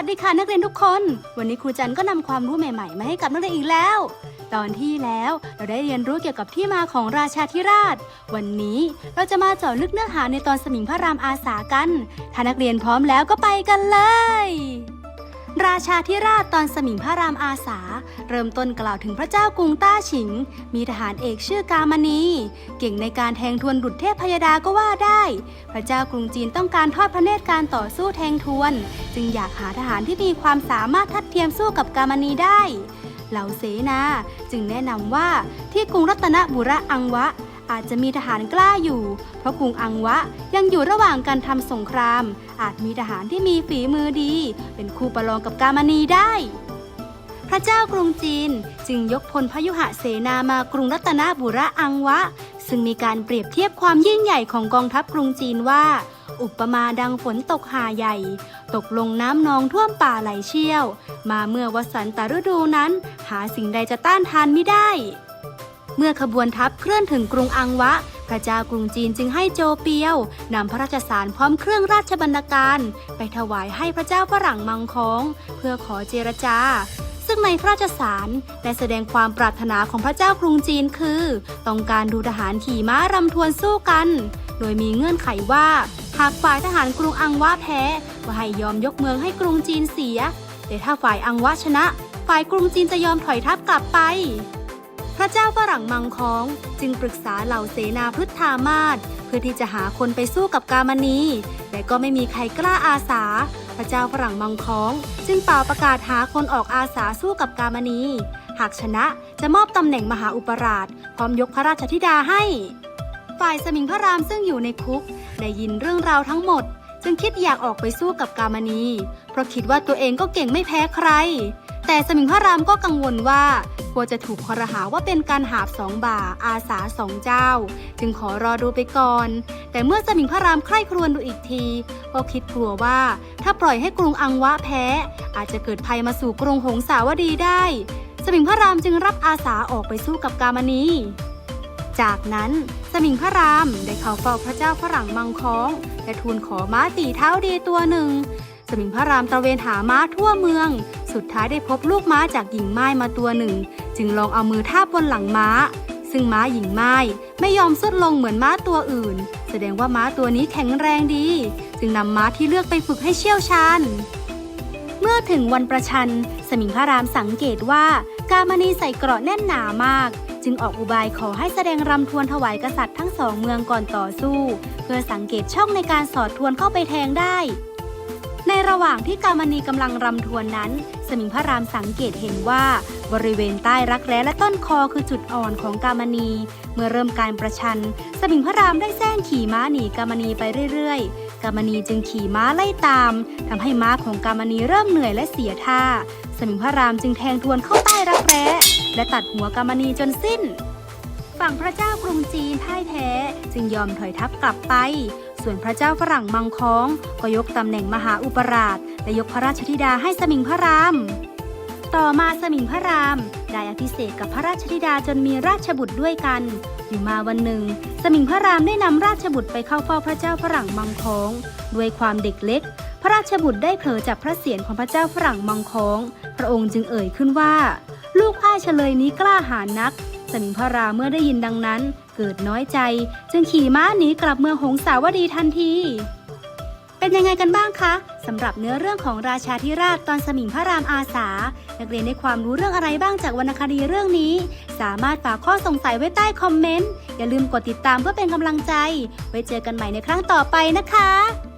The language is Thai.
วัสดีค่ะนักเรียนทุกคน วันนี้ครูจันก็นำความรู้ใหม่ ๆ มาให้กับนักเรียนอีกแล้ว ตอนที่แล้วเราได้เรียนรู้เกี่ยวกับที่มาของราชาธิราช วันนี้เราจะมาเจาะลึกเนื้อหาในตอนสมิงพระรามอาสากัน ถ้านักเรียนพร้อมแล้วก็ไปกันเลย ราชาธิราชตอนสมิงพระรามอาสา เริ่มต้นกล่าวถึงพระเจ้ากรุงต้าฉิง มีทหารเอกชื่อกามณี เก่งในการแทงทวนดุจเทพพยดาก็ว่าได้ พระเจ้ากรุงจีนต้องการทอดพระเนตรการต่อสู้แทงทวน จึงอยากหาทหารที่มีความสามารถทัดเทียมสู้กับกามณีได้ เหล่าเสนาจึงแนะนำว่าที่กรุงรัตนบุรีอังวะ อาจจะมีทหารกล้าอยู่ เพราะกรุงอังวะยังอยู่ระหว่างการทำสงคราม อาจมีทหารที่มีฝีมือดี เป็นคู่ประลองกับกามณีได้ พระเจ้ากรุงจีนจึงยกพลพยุหะเสนามากรุงรัตนบุรีอังวะ ซึ่งมีการเปรียบเทียบความยิ่งใหญ่ของกองทัพกรุงจีนว่า อุปมาดังฝนตกหาใหญ่ ตกลงน้ำนองท่วมป่าไหลเชี่ยว มาเมื่อวสันตฤดูนั้น หาสิ่งใดจะต้านทานไม่ได้ เมื่อขบวนทัพเคลื่อนถึงกรุงอังวะ พระเจ้ากรุงจีนจึงให้โจเปียวนำพระราชสารพร้อมเครื่องราชบรรณาการ ไปถวายให้พระเจ้าฝรั่งมังคอง เพื่อขอเจรจาซึ่งในพระราชสารได้แสดงความปรารถนาของพระเจ้ากรุงจีนคือ ต้องการดูทหารขี่ม้ารำทวนสู้กัน โดยมีเงื่อนไขว่า หากฝ่ายทหารกรุงอังวะแพ้ก็ให้ยอมยกเมืองให้กรุงจีนเสีย แต่ถ้าฝ่ายอังวะชนะ ฝ่ายกรุงจีนจะยอมถอยทัพกลับไป พระเจ้าฝรั่งมังคองจึงปรึกษาเหล่าเสนาพฤทธามาศเพื่อที่จะหาคนไปสู้กับกามณีแต่ก็ไม่มีใครกล้าอาสา พระเจ้าฝรั่งมังคองจึงเป่าประกาศหาคนออกอาสาสู้กับกามณีหากชนะจะมอบตำแหน่งมหาอุปราช พร้อมยกพระราชธิดาให้ ฝ่ายสมิงพระรามซึ่งอยู่ในคุก ได้ยินเรื่องราวทั้งหมด จึงคิดอยากออกไปสู้กับกามณี เพราะคิดว่าตัวเองก็เก่งไม่แพ้ใคร แต่สมิงพระรามก็กังวลว่ากลัวจะถูกคอรหาว่าเป็นการหาบสองบ่าอาสาสองเจ้า จึงขอรอดูไปก่อน แต่เมื่อสมิงพระรามใคร่ครวญดูอีกที ก็คิดกลัวว่าถ้าปล่อยให้กรุงอังวะแพ้ อาจจะเกิดภัยมาสู่กรุงหงสาวดีได้ สมิงพระรามจึงรับอาสาออกไปสู้กับกามณีจากนั้นสมิงพระรามได้เข้าเฝ้าพระเจ้าฝรั่งมังคองและทูลขอม้าตีเท้าดีตัวหนึ่ง สมิงพระรามตระเวนหาม้าทั่วเมือง สุดท้ายได้พบลูกม้าจากหญิงไม้มาตัวหนึ่ง จึงลองเอามือทาบบนหลังม้า ซึ่งม้าหญิงไม้ไม่ยอมสุดลงเหมือนม้าตัวอื่น แสดงว่าม้าตัวนี้แข็งแรงดี จึงนำม้าที่เลือกไปฝึกให้เชี่ยวชาญเมื่อถึงวันประชัน สมิงพระรามสังเกตว่า กามณีใส่เกราะแน่นหนามาก จึงออกอุบายขอให้แสดงรำทวนถวายกษัตริย์ทั้งสองเมืองก่อนต่อสู้ เพื่อสังเกตช่องในการสอดทวนเข้าไปแทงได้ ในระหว่างที่กามณีกำลังรำทวนนั้น สมิงพระรามสังเกตเห็นว่า บริเวณใต้รักแร้และต้นคอคือจุดอ่อนของกามณี เมื่อเริ่มการประชัน สมิงพระรามได้แซงขี่ม้าหนีกามณีไปเรื่อยๆ กามณีจึงขี่ม้าไล่ตามทำให้ม้าของกามณีเริ่มเหนื่อยและเสียท่า สมิงพระรามจึงแทงทวนเข้าใต้รักแร้และตัดหัวกามณีจนสิ้น ฝั่งพระเจ้ากรุงจีนพ่ายแพ้จึงยอมถอยทัพกลับไป ส่วนพระเจ้าฝรั่งมังคอง ก็ยกตำแหน่งมหาอุปราช และยกพระราชธิดาให้สมิงพระราม ต่อมาสมิงพระราม ได้อภิเษกกับพระราชธิดาจนมีราชบุตรด้วยกัน อยู่มาวันหนึ่ง สมิงพระรามได้นำราชบุตรไปเข้าเฝ้าพระเจ้าฝรั่งมังคอง ด้วยความเด็กเล็ก พระราชบุตรได้เผลอจับพระเศียรของพระเจ้าฝรั่งมังคอง พระองค์จึงเอ่ยขึ้นว่า ลูกอ้ายเฉลยนี้กล้าหาญนัก สมิงพระรามเมื่อได้ยินดังนั้น เกิดน้อยใจ จึงขี่ม้าหนีกลับเมืองหงสาวดีทันที เป็นยังไงกันบ้างคะสำหรับเนื้อเรื่องของราชาธิราชตอนสมิงพระรามอาสา นักเรียนได้ความรู้เรื่องอะไรบ้างจากวรรณคดีเรื่องนี้ สามารถฝากข้อสงสัยไว้ใต้คอมเมนต์ อย่าลืมกดติดตามเพื่อเป็นกำลังใจ ไว้เจอกันใหม่ในครั้งต่อไปนะคะ